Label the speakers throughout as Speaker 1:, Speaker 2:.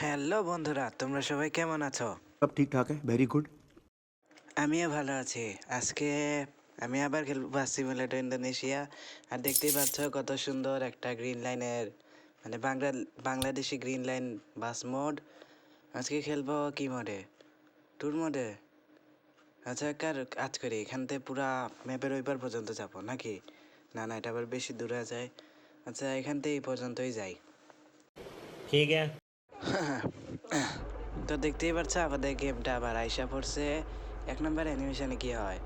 Speaker 1: Hello বন্ধুরা তোমরা সবাই কেমন আছো?
Speaker 2: সব ঠিকঠাক ভেরি গুড
Speaker 1: আমিও ভালো আছি। আজকে আমি আবার খেলব বাস সিমুলেটর ইন্দোনেশিয়া। আর দেখতেই পাচ্ছ কত সুন্দর একটা গ্রিন লাইনের মানে Bangla Bangladeshi green line bus mode. আজকে খেলব কি মোডে? ট্যুর মোডে? আচ্ছা কার কাজ করি এখান থেকে পুরা ম্যাপের ওইবার পর্যন্ত যাব নাকি? না না এটা আবার বেশি দূরে যায়। আচ্ছা এখান থেকে এই পর্যন্তই যাই।
Speaker 3: ঠিক আছে।
Speaker 1: তো দেখতেই পাচ্ছ আমাদের গেমটা আবার আইসা পড়ছে। এক নম্বর অ্যানিমেশনে কি হয়?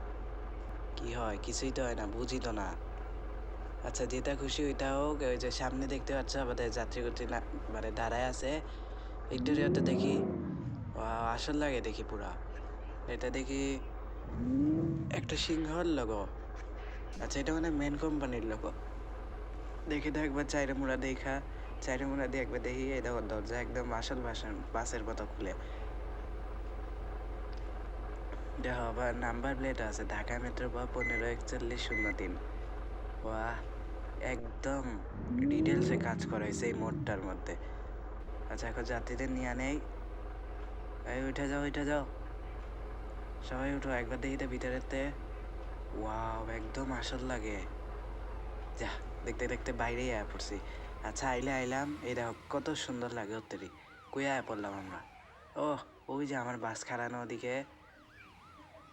Speaker 1: কি হয়? কিছুই তো হয় না বুঝি তো না। আচ্ছা যেটা খুশি ওইটা হোক, ওই যে সামনে দেখতে পাচ্ছ আমাদের যাত্রীগতি না মানে দাঁড়ায় আছে। ভিক্টোরিয়াতে দেখি। আসল লাগে দেখি পুরা। এটা দেখি একটা সিংহর লোগো। আচ্ছা এটা মানে মেন কোম্পানির লোগো। দেখি তো চাইরে মুড়া দেখা। চাইরে মুড়া দিয়ে একবার দেখি, এই দেখো দরজা একদম আসল বাসন, বাসের মতো খুলে। দেখো, আবার নাম্বার প্লেট আছে, ঢাকা মেট্রো বা পনেরো একচল্লিশ শূন্য তিন। বাহ একদম ডিটেলসে কাজ করা হয়েছে এই মোড়টার মধ্যে। আচ্ছা এখন যাত্রীদের নিয়ে নেই। এই, উঠে যাও উঠে যাও। সবাই উঠো, একবার দেখি তো ভিতরেতে। ওয়াও, একদম আসল লাগে। যা, দেখতে দেখতে বাইরেই আয়া পড়ছি। আচ্ছা আইলে আইলাম। এই দেখো, কত সুন্দর লাগে ওত্তরি কই আয়া পড়লাম আমরা? ও ওই যে আমার বাস খাড়ানো ওদিকে।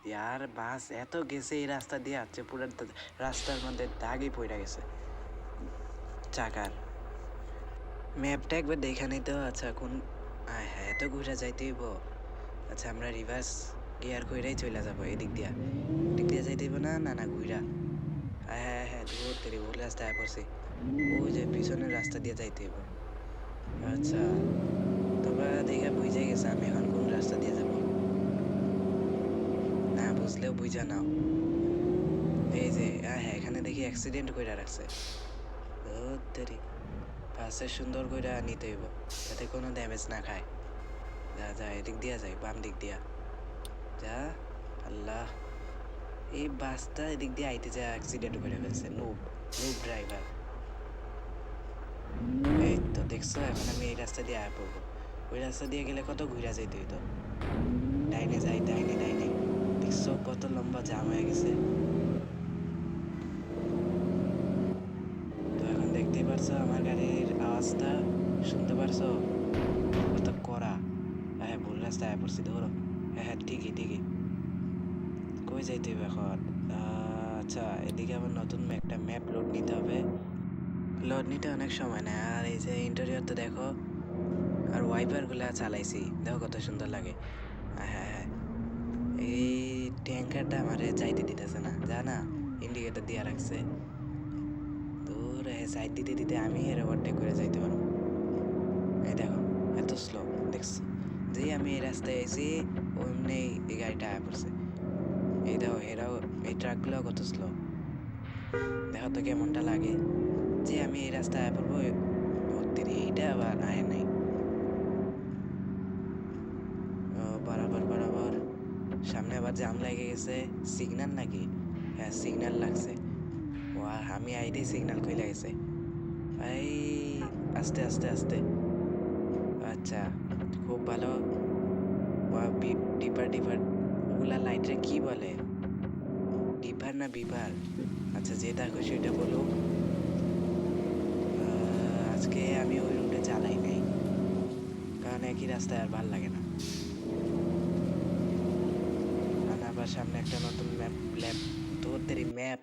Speaker 1: ইয়ার বাস এত গেছে এই রাস্তা দিয়ে আছে পুরো রাস্তার মধ্যে দাগই পড়ে গেছে। চাকার। ম্যাপটা একবার দেখে নিতে আচ্ছা কোন, আয় হ্যাঁ এত ঘুরে যাইতে হইব। আচ্ছা আমরা রিভার্স গিয়ার কইরাই চলে যাব এদিক দিয়া। এদিক দিয়ে যাইতে হইব না? না না ঘুরা হ্যাঁ হ্যাঁ হ্যাঁ তেরি ভুল রাস্তায় পড়ছি। ওই যে পিছনের রাস্তা দিয়ে যাইতে হইব। আচ্ছা তোমরা দেখে বুঝে গেছে আমি এখন কোন রাস্তা দিয়ে যাব। না বুঝলেও বুঝা নাও। এই যে হ্যাঁ হ্যাঁ এখানে দেখি অ্যাক্সিডেন্ট কইরা রাখছে। ও সুন্দর কইরা নিতে হইব, যাতে কোনো ড্যামেজ না খায়। যা যা, এদিক দিয়া যাই, বাম দিক দিয়া। যা, আল্লাহ। এই বাসটা এদিক দিয়ে আইতে যা অ্যাক্সিডেন্ট করে ফেলছে নুব নুব ড্রাইভার এই তো দেখছ, এখন আমি এই রাস্তা দিয়ে আয়া পড়ব। ওই রাস্তা দিয়ে গেলে কত ঘুরা যাইতে হইতো? ডাইনে যাই, ডাইনে ডাইনে। দেখছ, কত লম্বা জাম হয়ে গেছে। তো এখন দেখতেই পারছ, আমার গাড়ির আওয়াজটা শুনতে পারছ? কত কড়া। হ্যাঁ ভুল রাস্তায় আয়া পড়ছি, ধরো। হ্যাঁ হ্যাঁ ঠিকই ঠিকই। কই যাইতে হবে এখন? আচ্ছা এদিকে আবার নতুন একটা ম্যাপ লোড নিতে হবে। লোড নিতে অনেক সময় নেয়। আর এই যে ইন্টেরিয়র তো দেখো, আর ওয়াইপারগুলো চালাইছি। দেখো কত সুন্দর লাগে। হ্যাঁ হ্যাঁ। এই ট্যাঙ্কারটা আমার চাইতে দিতেছে না। জানা ইন্ডিকেটর দিয়া রাখছে। দূর সাইড দিতে দিতে আমি এর ওভারটেক করে যাইতে পারব। এই দেখো, এত স্লো দেখছ? যেই আমি এই রাস্তায় এসি অমনি এই গাড়িটা আয়া পড়ছে। এই দেখো, এরাও, এই ট্রাকগুলো কত স্লো দেখো তো কেমনটা লাগে। যে আমি এই রাস্তায় পড়ব ভর্তি এইটা আবার নাই। ও, বরাবর বরাবর। সামনে আবার জাম লেগে গেছে। সিগন্যাল নাকি? হ্যাঁ সিগন্যাল লাগছে। ও আমি আইডি সিগন্যাল কই লাগেছে এই, আস্তে আস্তে আস্তে। আচ্ছা খুব ভালো। Dipper dipper. ওগুলা লাইটে কি বলে? ডিপার না বিপার আচ্ছা যেটা খুশি সেটা বলো আজকে আমি ওই রুটে চালাই নাই। কারণ একই রাস্তায় আর ভালো লাগে না। আবার সামনে একটা নতুন ম্যাপ ল্যাপ তোদের ম্যাপ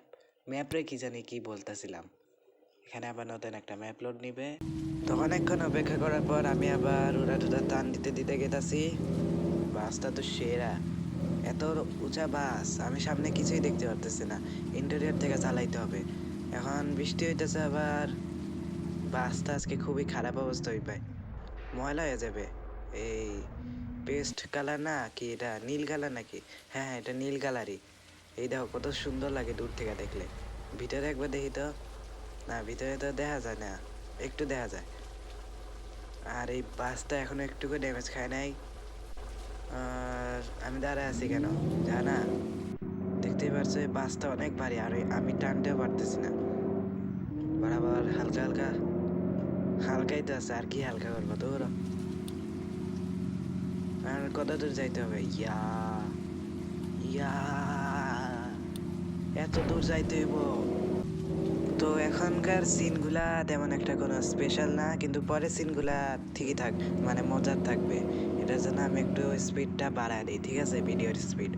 Speaker 1: ম্যাপরে কি জানি কি বলতেছিলাম। এখানে আবার নতুন একটা ম্যাপ লোড নিবে। তো অনেকক্ষণ অপেক্ষা করার পর আমি আবার উড়া টুরা টান দিতে দিতে গেতাছি। বাসটা তো সেরা। এত উঁচা বাস, আমি সামনে কিছুই দেখতে পারতেছি না। ইন্টেরিয়র থেকে চালাইতে হবে। এখন বৃষ্টি হইতেছে আবার। বাসটা আজকে খুবই খারাপ অবস্থা হইবে ময়লা হয়ে যাবে। এই পেস্ট কালার না কি এটা নীল কালার নাকি? হ্যাঁ হ্যাঁ এটা নীল কালারই। এই দেখো কত সুন্দর লাগে দূর থেকে দেখলে। ভিতরে একবার দেখি তো। না, ভিতরে তো দেখা যায় না। একটু দেখা যায়। আর এই বাসটা এখনও একটুকু ড্যামেজ খায় নাই। আর আমি দাঁড়ায় আছি কেন? জানা দেখতেই পারছ, এই বাসটা অনেক ভারী। আর আমি টানতেও পারতেছি না। বরাবর হালকা হালকা হালকাই তো আছে, আর কি হালকা করব? তো আর কত দূর যাইতে হবে? ইয়া ইয়া, এত দূর যাইতে হইব। তো এখনকার সিনগুলা তেমন একটা কোনো স্পেশাল না, কিন্তু পরের সিনগুলা ঠিকই থাক মানে মজার থাকবে। এটার জন্য আমি একটু স্পিডটা বাড়ায় দিই, ঠিক আছে? ভিডিওর স্পিড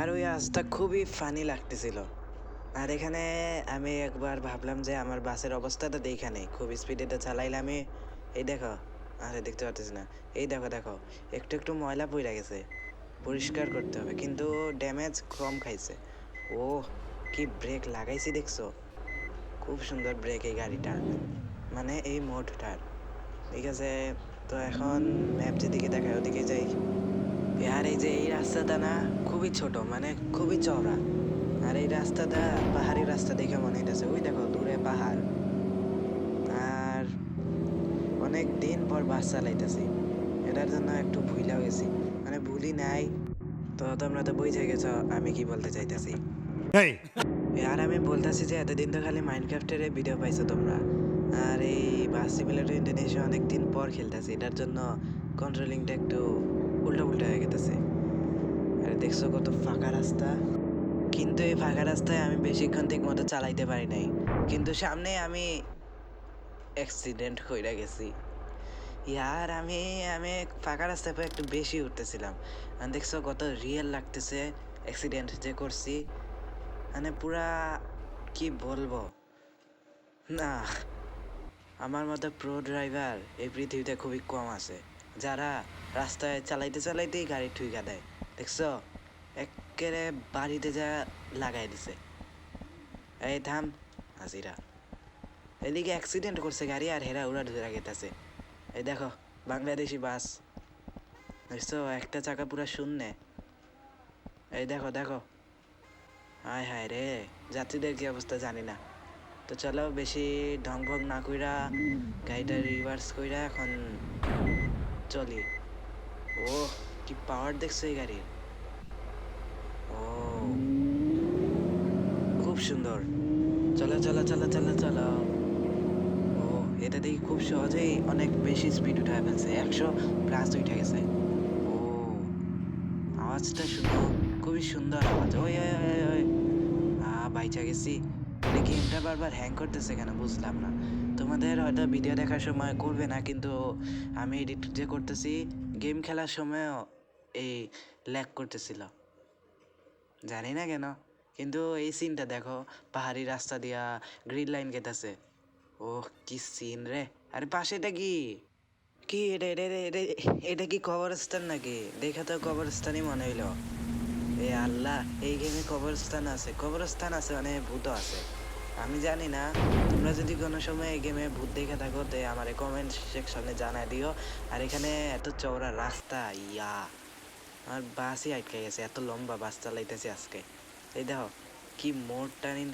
Speaker 1: আর ওই আজটা খুবই ফানি লাগতেছিল। আর এখানে আমি একবার ভাবলাম যে আমার বাসের অবস্থাটা দেখে নেই, খুব স্পিডে এটা চালাইলে আমি এই দেখো, আরে দেখতে পারতেছি না। এই দেখো দেখো, একটু একটু ময়লা পড়ে গেছে। পরিষ্কার করতে হবে, কিন্তু ড্যামেজ কম খাইছে। ও কি ব্রেক লাগাইছি দেখছ? খুব সুন্দর ব্রেক এই গাড়িটা। মানে এই মোটটার ঠিক আছে তো এখন ম্যাপ যেদিকে দেখায় ওদিকে যাই। আর এই যে এই রাস্তাটা না খুবই ছোট মানে খুবই চওড়া। আর এই রাস্তাটা পাহাড়ি রাস্তা দেখে মনে হইতেছে ওই দেখো দূরে পাহাড়। আর অনেক দিন পর বাস চালাইতেছি। এটার জন্য একটু ভুইলা গেছি মানে ভুলি নাই। তো তোমরা তো বুঝে গেছ আমি কি বলতে চাইতেছি! আর আমি বলতেছি যে এতদিন তো খালি মাইনক্রাফটের ভিডিও পাইছো তোমরা। আর এই বাস ইন্ডোনেশিয়া অনেক দিন পর খেলতেছি। এটার জন্য কন্ট্রোলিংটা একটু উল্টা উল্টা হয়ে গেতেছে। আর দেখছ কত ফাঁকা রাস্তা? কিন্তু এই ফাঁকা রাস্তায় আমি বেশিক্ষণ ঠিক মতো চালাইতে পারি নাই। কিন্তু সামনে আমি অ্যাক্সিডেন্ট কইরা গেছি। ইয়ার, আমি আমি ফাঁকা রাস্তায় পর একটু বেশি উঠতেছিলাম। আর দেখছ কত রিয়েল লাগতেছে অ্যাক্সিডেন্ট যে করছি। মানে পুরা, কি বলব? না আমার মতো প্রো ড্রাইভার এই পৃথিবীতে খুবই কম আছে। যারা রাস্তায় চালাইতে চালাইতেই গাড়ি ঠুইকা দেয়। দেখছ? একেবারে বাড়িতে যা লাগাই দিছে। এই থাম, হাজিরা। এদিকে অ্যাক্সিডেন্ট করছে গাড়ি আর হেরা উড়া ধরে গেতেছে। এই দেখো, বাংলাদেশি বাস। দেখছ? একটা চাকা পুরা শূন্য। এই দেখো দেখো। হায় হায় রে, যাত্রীদের কি অবস্থা জানি না। তো চলো বেশি ঢং ভং না কইরা, গাড়িটা রিভার্স কইরা এখন চলি। ও কি পাওয়ার দেখছ এই গাড়ির? ও খুব সুন্দর। চলো চলো চলো চলো চলো। ও এটা দেখি খুব সহজেই অনেক বেশি স্পিড উঠায় ফেলছে। একশো প্লাস উঠে গেছে। ও আওয়াজটা শুনো খুবই সুন্দর আওয়াজ ওই ওই ওই আ বাইচা গেছি। মানে গেমটা বারবার হ্যাং করতেছে কেন বুঝলাম না। তোমাদের হয়তো ভিডিও দেখার সময় করবে না, কিন্তু আমি এডিট যে করতেছি গেম খেলার সময়ও এই ল্যাক করতেছিল। জানি না কেন, কিন্তু এই সিনটা দেখো, পাহাড়ি রাস্তা দিয়া গ্রিন লাইন কেটেছে ও কি সিন রে। আরে পাশে এটা কি? কি এটা এটা, এটা- এটা কি কবরস্থান নাকি? দেখে তো কবরস্থানই মনে হইল। এ আল্লাহ, এই গেমে কবরস্থান আছে কবরস্থান আছে মানে ভূত আছে। আমি জানি না, তোমরা যদি কোনো সময় এই গেমে ভূত দেখে থাকো, তো আমার কমেন্ট সেকশনে জানাই দিও। আর এখানে এত চওড়া রাস্তা, ইয়া। আমার বাসই আটকে গেছে, এত লম্বা বাস চালাইতেছি আজকে। এই দেখো, কি মোড়টা নি,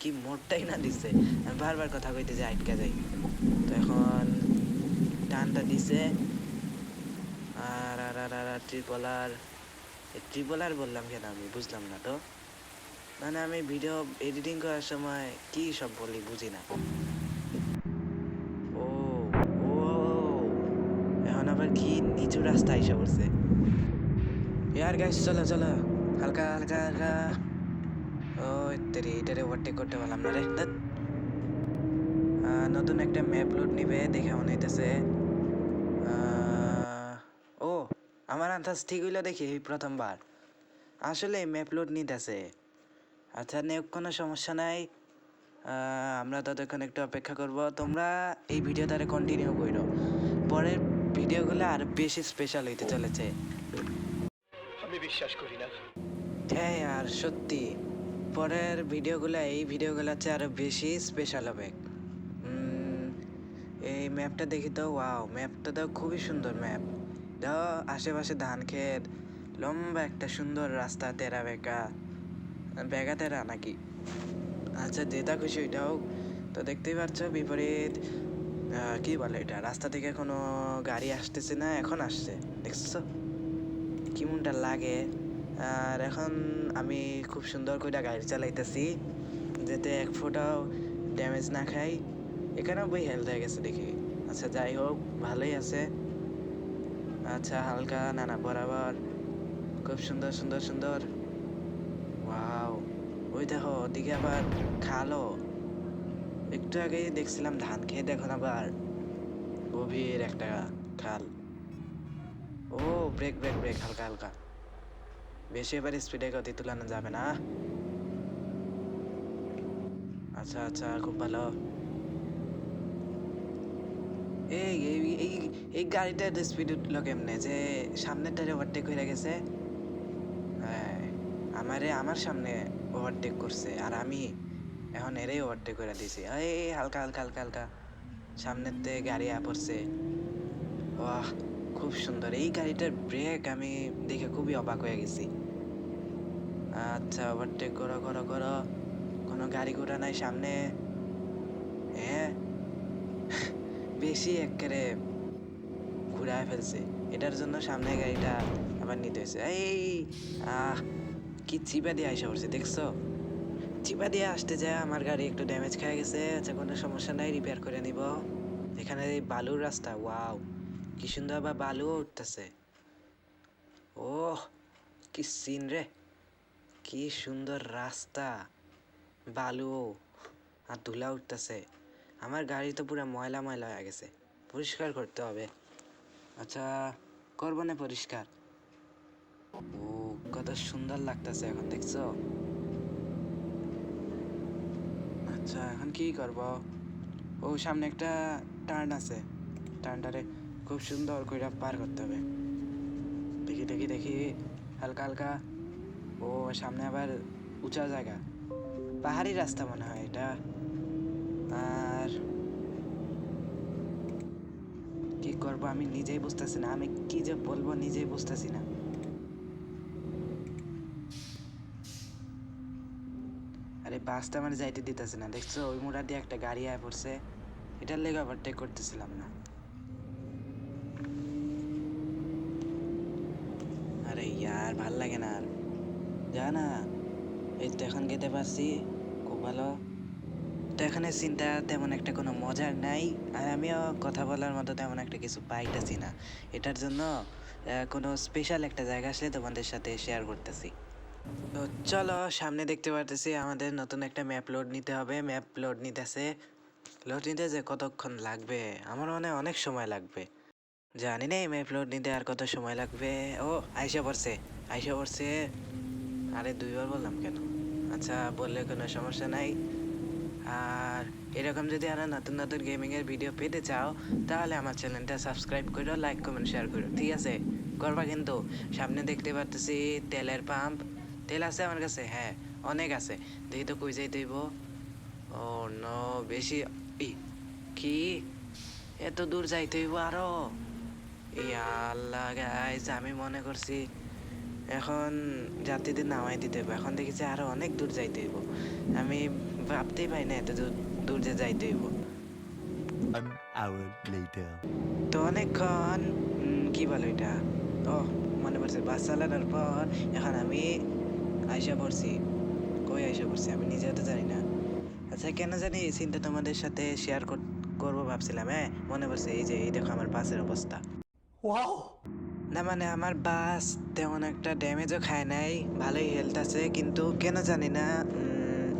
Speaker 1: কি মোড়টাই না দিছে। আমি বারবার কথা কইতে যে আটকে যাই। তো এখন টানটা দিছে। আর আর আর আর ট্রিপলার ট্রিপলার বললাম কেন আমি? বুঝলাম না তো। মানে আমি ভিডিও এডিটিং করার সময় কি সব বলি বুঝি না। ও ও, এখন আবার কি নিচু রাস্তা এসে পড়ছে। ইয়ার গাইস চলো চলো। হালকা হালকা হালকা। ও তেরি, এটারে ওভারটেক করতে পারলাম না রে। নতুন একটা ম্যাপ লোড নিবে, দেখে মনে হইতেছে আহ, ও আমার আন্দাজ ঠিক হইল দেখি এই প্রথমবার। আসলে ম্যাপ লোড নিতেছে। আচ্ছা নেক কোনো সমস্যা নাই। আমরা ততক্ষণ একটু অপেক্ষা করব। তোমরা এই ভিডিওটারে কন্টিনিউ করো। পরের ভিডিওগুলো আরও বেশি স্পেশাল হইতে চলেছে।
Speaker 2: আমি বিশ্বাস করি না।
Speaker 1: হ্যাঁ আর সত্যি পরের ভিডিওগুলো এই ভিডিওগুলোর চেয়ে আরও বেশি স্পেশাল হবে। এই ম্যাপটা দেখি তো ওয়াও ম্যাপটা তো খুবই সুন্দর ম্যাপ আশেপাশে ধান ক্ষেত, লম্বা একটা সুন্দর রাস্তা, তেরা বেঁকা। বেগা তেরা নাকি? আচ্ছা যেটা খুশি ওইটা হোক। তো দেখতেই পাচ্ছ বিপরীত কি বলে এটা? রাস্তা থেকে কোনো গাড়ি আসতেছে না, এখন আসছে। দেখছ কেমনটা লাগে? আর এখন আমি খুব সুন্দর করে গাড়ি চালাইতেছি, যাতে এক ফোঁটাও ড্যামেজ না খাই। এখানেও বই হেলথ হয়ে গেছে দেখি। আচ্ছা যাই হোক, ভালোই আছে। আচ্ছা হালকা নানা বরাবর। খুব সুন্দর সুন্দর সুন্দর। ওয়াও, ওই দেখো, ওদিকে আবার খালো একটু আগেই দেখছিলাম ধান খেয়ে দেখুন আবার। গভীর একটা খাল। ও ব্রেক ব্রেক ব্রেক হালকা হালকা। বেশি এবার স্পিডে গতি তুলানো যাবে না? আচ্ছা আচ্ছা খুব ভালো। এই এই এই গাড়িটার স্পিড উঠল কেমনে যে সামনেরটারে ওভারটেক হয়ে গেছে। হ্যাঁ আমারে আমার সামনে ওভারটেক করছে আর আমি এখন এরেই ওভারটেক করে দিছি। এই হালকা হালকা হালকা হালকা। সামনের তে গাড়ি পড়ছে। বাহ খুব সুন্দর। এই গাড়িটার ব্রেক আমি দেখে খুবই অবাক হয়ে গেছি। আচ্ছা ওভারটেক করো করো করো। কোনো গাড়ি ঘোড়া নাই সামনে। হ্যাঁ বেশি একেবারে ঘুরায় ফেলছে। এটার জন্য সামনে গাড়িটা আবার নিতে হয়েছে। এই, আহ, কি চিপা দিয়ে আইসা পড়ছে দেখছ? চিপা দিয়ে আসতে যায়, আমার গাড়ি একটু ড্যামেজ খেয়ে গেছে আচ্ছা কোনো সমস্যা নাই রিপেয়ার করে নিব। এখানে এই বালুর রাস্তা ওয়াও কি সুন্দর বা বালুও উঠতেছে। ও কি সিন রে। কি সুন্দর রাস্তা বালু আর ধুলা উঠতেছে। আমার গাড়ি তো পুরো ময়লা ময়লা হয়ে গেছে। পরিষ্কার করতে হবে। আচ্ছা করব না পরিষ্কার? ও, কত সুন্দর লাগতেছে এখন, দেখছ? আচ্ছা এখন কি করব? ও, সামনে একটা টার্ন আছে। টার্নটারে খুব সুন্দর করে পার করতে হবে। দেখি দেখি দেখি, হালকা হালকা। ও, সামনে আবার উঁচা জায়গা। পাহাড়ি রাস্তা মনে হয় এটা। আর কি করব আমি নিজেই বুঝতেছি না। আমি কি যে বলব নিজেই বুঝতেছি না। আরে বাসটা আমার যাইতে দিতেছে না। দেখছ, ওই মোড়া দিয়ে একটা গাড়ি আয় পড়ছে। এটার লেগে ওভারটেক করতেছিলাম না। আরে ইয়ার, ভালো লাগে না আর। যা না এই তো এখন খেতে পারছি। খুব ভালো। তো এখানে চিন্তা তেমন একটা কোনো মজার নাই। আর আমিও কথা বলার মতো তেমন একটা কিছু পাইতেছি না। এটার জন্য কোনো স্পেশাল একটা জায়গা আসলে তোমাদের সাথে শেয়ার করতেছি। তো চলো, সামনে দেখতে পারতেছি আমাদের নতুন একটা ম্যাপ লোড নিতে হবে। ম্যাপ লোড নিতেছে লোড নিতে যে কতক্ষণ লাগবে? আমার মনে হয় অনেক সময় লাগবে। জানি না এই ম্যাপ লোড নিতে আর কত সময় লাগবে। ও, আইসা পড়ছে আইসা পড়ছে। আরে দুইবার বললাম কেন? আচ্ছা বললে কোনো সমস্যা নাই। আর এরকম যদি আরও নতুন নতুন গেমিং এর ভিডিও পেতে চাও, তাহলে আমার চ্যানেলটা সাবস্ক্রাইব করো লাইক কমেন্ট শেয়ার করো, ঠিক আছে? করবা কিন্তু। সামনে দেখতে পারতেছি তেলের পাম্প তেল আছে আমার কাছে? হ্যাঁ অনেক আছে। দেখি তো কই যাইতে হইব? ও ন বেশি কি? এত দূর যাইতে হইব আরও? আল্লাহ গাইজ আমি মনে করছি এখন যাত্রীদের নামাই দিতে হবে এখন দেখেছি আরও অনেক দূর যাইতে হইব। আমি ভাবতেই পাই না এত দূর দূর যে যাইতে হইব. তো অনেকক্ষণ উম, কি বলে এটা ও মনে পড়ছে বাস চালানোর পর এখন আমি আইসা পড়ছি। কই আইসা পড়ছি? আমি নিজেও তো জানি না। আচ্ছা কেন জানি এই সিনটা তোমাদের সাথে শেয়ার করব ভাবছিলাম হ্যাঁ? মনে পড়ছে এই যে এই দেখো আমার বাসের অবস্থা। না মানে আমার বাস তেমন একটা ড্যামেজও খায় নাই ভালোই হেলথ আছে কিন্তু কেন জানি না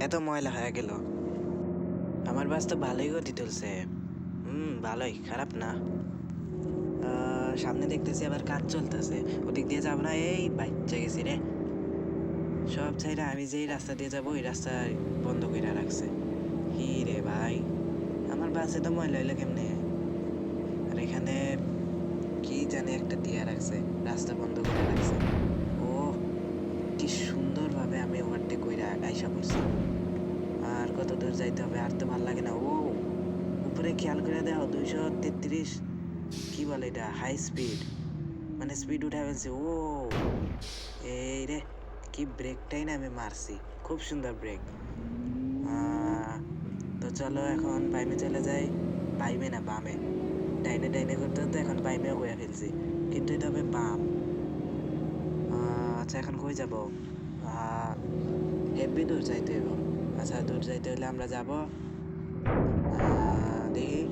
Speaker 1: এত ময়লা হয়ে গেল। আমার বাস তো ভালোই গতি তুলছে। হুম, ভালোই, খারাপ না। সামনে দেখতেছি আবার কাজ চলতেছে। ওদিক দিয়ে যাব না, এই বাচ্চা গেছি রে। সব চাইলে আমি যেই রাস্তা দিয়ে যাব, ওই রাস্তা বন্ধ করে রাখছে। কি রে ভাই, আমার বাসে তো ময়লা হইল কেমনে? আর এখানে কি জানি একটা দিয়া রাখছে, রাস্তা বন্ধ করে রাখছে। কি সুন্দরভাবে আমি ওভারটেক কইরা আইসা পড়ছি। আর কত দূর যাইতে হবে আর তো ভালো লাগে না। ও, উপরে খেয়াল করে দেখো, দুইশো তেত্রিশ। কি বলে এটা? হাই স্পিড মানে স্পিড উঠে ফেলছে। ও, এই রে, কি ব্রেকটাই না আমি মারছি। খুব সুন্দর ব্রেক তো চলো এখন বাইমে চলে যাই। বাইমে না বামে। ডাইনে ডাইনে করতে করতে এখন বাইমেও করে ফেলছি। কিন্তু এটা হবে বাম। যাব। হেভি দূর যাইতে হইব। আচ্ছা দূর যাইতে হলে আমরা যাব। দেখি।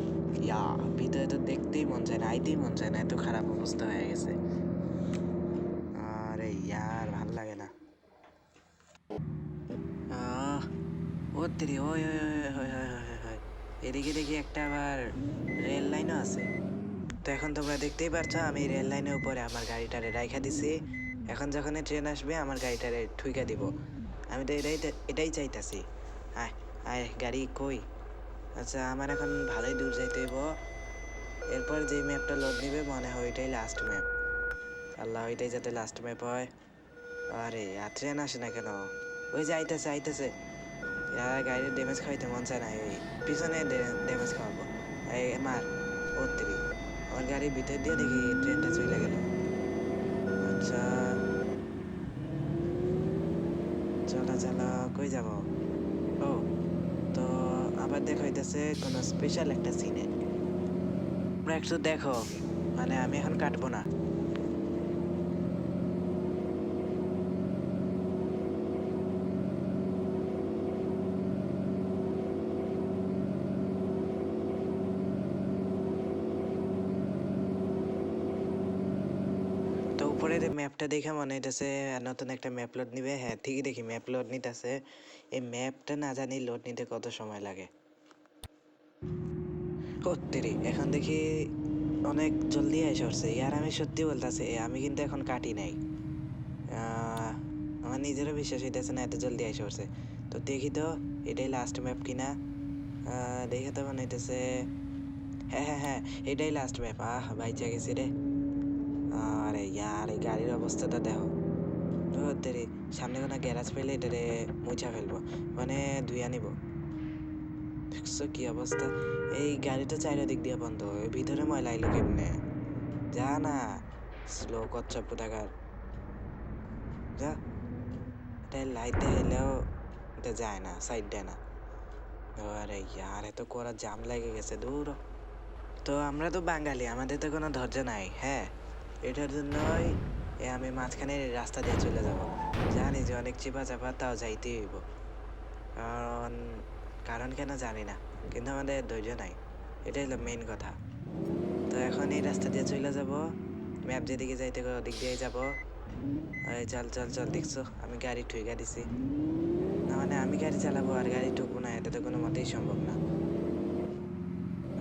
Speaker 1: ইয়া, ভিতরে তো দেখতেই মন চায় না, আইতেই মন চায় না, এত খারাপ অবস্থা হয়ে গেছে। আরে ইয়ার, ভালো লাগে না। ও তেরি ওই ওই ওই। এদিকে দেখি একটা আবার রেল লাইনও আছে। তো এখন তোমরা দেখতেই পারছ, আমি রেল লাইনের উপরে আমার গাড়িটারে রাইখা দিছি। এখন যখন ট্রেন আসবে, আমার গাড়িটারে ঠুইকা দিব। আমি তো এটাই এটাই চাইতাছি। আয় আয়, গাড়ি কই? আচ্ছা আমার এখন ভালোই দূর যাইতে হইব। এরপর যে ম্যাপটা লোড নিবে, মনে হয় ওইটাই লাস্ট ম্যাপ আল্লাহ, ওইটাই যাতে লাস্ট ম্যাপ হয়। আরে, আর ট্রেন আসে না কেন? ওই যে আইতেছে আইতেছে। গাড়ির ড্যামেজ খাইতে মন চায় না ওই পিছনে ড্যামেজ খাওয়াবো। এই মার ওত্রি আমার গাড়ির ভিতর দিয়ে দেখি ট্রেনটা চলে গেল। আচ্ছা চলা চলা কই যাব? ও, তো আবার দেখা হইতেছে কোনো স্পেশাল একটা সিনে একটু দেখো মানে আমি এখন কাটবো না। তো উপরের ম্যাপটা দেখে মনে হইতেছে নতুন একটা ম্যাপ লোড নিবে। হ্যাঁ ঠিকই দেখি ম্যাপ লোড নিতেছে। এই ম্যাপটা না জানি লোড নিতে কত সময় লাগে। সত্যি এখন দেখি অনেক জলদি এসে উঠছে। ইয়ার আমি সত্যি বলতেছি আমি কিন্তু এখন কাটি নাই। আমার নিজেরও বিশ্বাস হইতেছে না এত জলদি এসে উঠছে। তো দেখি তো, এটাই লাস্ট ম্যাপ কিনা? দেখে তো মনে হইতেছে হ্যাঁ হ্যাঁ হ্যাঁ এটাই লাস্ট ম্যাপ আহ, বাইচা গেছি রে। আরে ইয়ার, এই গাড়ির অবস্থাটা দেখো। ধরে সামনে কোনো গ্যারাজ পেলে এটারে মুছা ফেলব মানে ধুইয়া নিব দেখছ কি অবস্থা? এই গাড়িটা চারিদিক দিয়ে বন্ধ ভিতরে ময়লা আইলো কেমনে? যা না, স্লো কচ্ছপ টাকার যা, এটা লাইতে এলেও এটা যায় না সাইড দেয় না। আরে ইয়ার, এত করা জাম লেগে গেছে দূর তো আমরা তো বাঙালি, আমাদের তো কোনো ধৈর্য নাই হ্যাঁ? এটার জন্যই আমি মাঝখানে রাস্তা দিয়ে চলে যাব। জানি যে অনেক চিপা চাপা তাও যাইতেই হইব। কারণ কারণ কেন জানি না, কিন্তু আমাদের ধৈর্য নাই। এটাই হলো মেইন কথা। তো এখন এই রাস্তা দিয়ে চলে যাব। ম্যাপ যেদিকে যাইতে ওদিক দিয়ে যাব। এই চল চল চল, দেখছ, আমি গাড়ি ঠুইকা দিছি। না মানে আমি গাড়ি চালাবো আর গাড়ি ঠুকবো না, এটা তো কোনো মতেই সম্ভব না।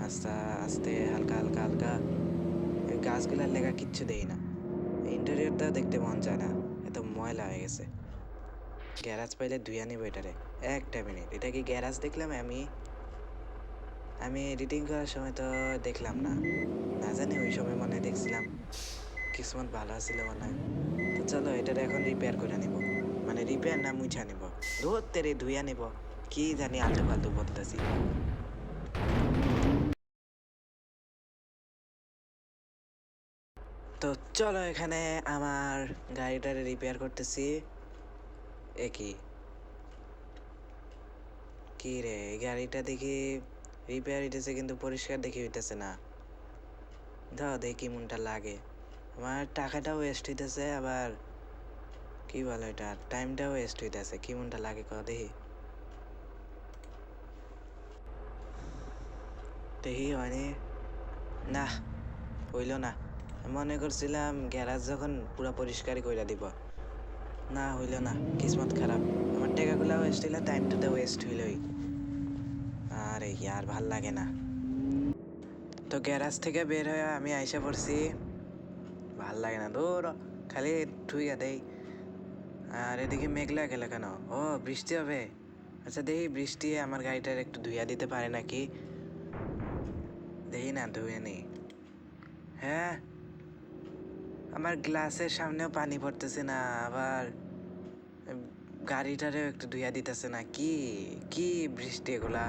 Speaker 1: আস্তে আস্তে, হালকা হালকা হালকা। গাছগুলার লেখা কিচ্ছু দেই না। ইন্টেরিয়রটা দেখতে মন চায় না, এত ময়লা হয়ে গেছে। গ্যারাজ পাইলে ধুইয়া নিব এটারে, একটা মিনিট। এটা কি গ্যারাজ দেখলাম আমি? আমি এডিটিং করার সময় তো দেখলাম না। না জানি, ওই সময় মনে দেখছিলাম। কিসমত ভালো ছিল মনে হয়। তো চলো, এটারে এখন রিপেয়ার করে নিব মানে রিপেয়ার না মুছা নিব ধরতে রে ধুইয়া নিব কি জানি আলতু ফালতু বলতেছি। তো চলো এখানে আমার গাড়িটারে রিপেয়ার করতেছি। এ কি? কি রে গাড়িটা দেখি রিপেয়ার হইতেছে কিন্তু পরিষ্কার দেখি হইতেছে না। দাও দেখি মনটা লাগে। আমার টাকাটাও ওয়েস্ট হইতেছে, আবার কি বলো এটা টাইমটাও ওয়েস্ট হইতেছে। কি মনটা লাগে কও দেখি। দেখি হয়নি। না, হইল না। মনে করছিলাম গ্যারাজ যখন পুরো পরিষ্কারই কইরা দিব। না, হইল না, কিসমত খারাপ। আমার টাকাগুলো ওয়েস্ট হইলে তো ওয়েস্ট হইলই। আরে ইয়ার ভালো লাগে না। তো গ্যারাজ থেকে বের হয়ে আমি আইসা পড়ছি। ভালো লাগে না দূর খালি ঠুইয়া দেই। আর এদিকে মেঘলা গেলে কেন? ও, বৃষ্টি হবে। আচ্ছা দেখি বৃষ্টি, আমার গাড়িটার একটু ধুইয়া দিতে পারে নাকি? দেখি না ধুয়ে নেই। হ্যাঁ? আমার গ্লাসের সামনেও পানি পড়তেছে না, আবার গাড়িটারেও একটু ধুইয়া দিতেছে না। কি কি বৃষ্টি এগুলা।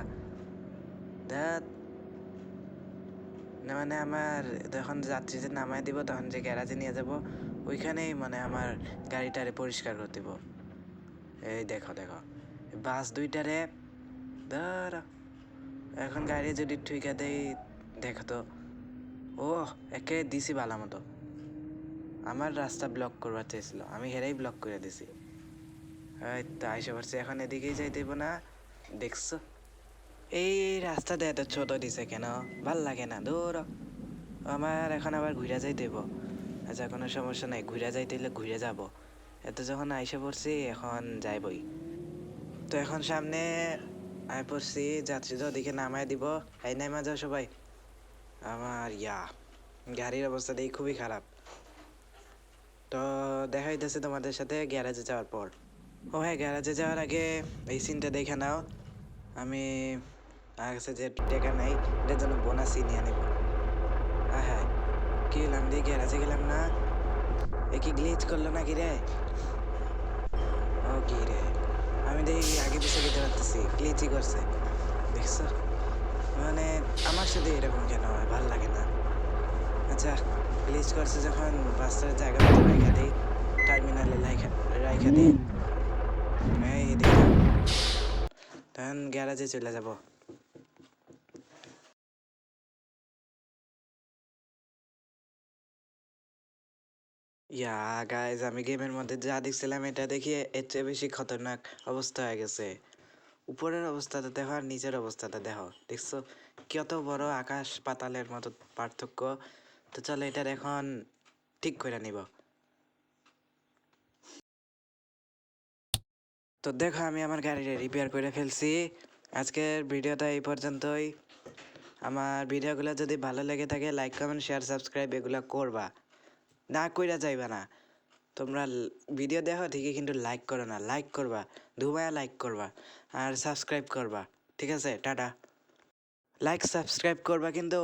Speaker 1: না মানে আমার যখন যাত্রীদের নামায় দিব, তখন যে গ্যারাজে নিয়ে যাব, ওইখানেই মানে আমার গাড়িটারে পরিষ্কার করে দিব। এই দেখো দেখো। বাস দুইটারে, দাঁড়া। এখন গাড়ি যদি ঠিকা দেই, দেখো তো। ও একে দিছি বালা মতো আমার রাস্তা ব্লক করবার চাইছিল আমি হেরাই ব্লক করে দিছি। এই তো আইসে পড়ছি, এখন এদিকেই যাই দেবো না। দেখছ? এই রাস্তাটা এত ছোট দিছে কেন? ভালো লাগে না, দূর। আমার এখন আবার ঘুরে যাই দেব আচ্ছা কোনো সমস্যা নাই, ঘুরে যাই দিলে ঘুরে যাব। এত যখন আইসে পড়ছি, এখন যাইবই। তো এখন সামনে আয় পড়ছি, যাত্রী তো ওদিকে নামায় দিব। এই নামা যাও সবাই। আমার, ইয়া, গাড়ির অবস্থা দেখি খুবই খারাপ। তো দেখা হইতেছে তোমাদের সাথে গ্যারেজে যাওয়ার পর। ও হ্যাঁ গ্যারেজে যাওয়ার আগে এই সিনটা দেখে নাও। আমি আমার কাছে যে টেকা নাই, এটার জন্য বোনাস নিয়ে নেব হ্যাঁ হ্যাঁ কি হলাম দিয়ে গ্যারেজে গেলাম না? এ কি গ্লিচ করল নাকি রে? ও কি রে? আমি দেখি আগে পিছিয়ে যেতে পারতেছি গ্লিচই করছে। দেখছ? মানে আমার সাথে এরকম কেন হয়? ভালো লাগে না। আচ্ছা গ্লিচ করছে যখন বাসটার জায়গা মতো রেখে দিই টার্মিনালে রাইখা দিই এই দেখো। তখন গ্যারাজে চলে যাব। ইয়া গাইজ আমি গেমের মধ্যে যা দেখছিলাম এটা দেখি এর চেয়ে বেশি খতরনাক অবস্থা হয়ে গেছে। উপরের অবস্থাটা দেখো আর নিচের অবস্থাটা দেখো। দেখছ? কত বড় আকাশ পাতালের মতো পার্থক্য। তো চলো এটার এখন ঠিক করে নিব। তো দেখো আমি আমার গাড়িটা রিপেয়ার করে ফেলছি। আজকের ভিডিওটা এই পর্যন্তই। আমার ভিডিওগুলো যদি ভালো লেগে থাকে লাইক কমেন্ট শেয়ার সাবস্ক্রাইব এগুলো করবা। না কইরা যাইবা না। তোমরা ভিডিও দেখো, ঠিকই কিন্তু লাইক করো না। লাইক করবা, ধুমায়া লাইক করবা আর সাবস্ক্রাইব করবা। ঠিক আছে? টাটা। লাইক সাবস্ক্রাইব করবা কিন্তু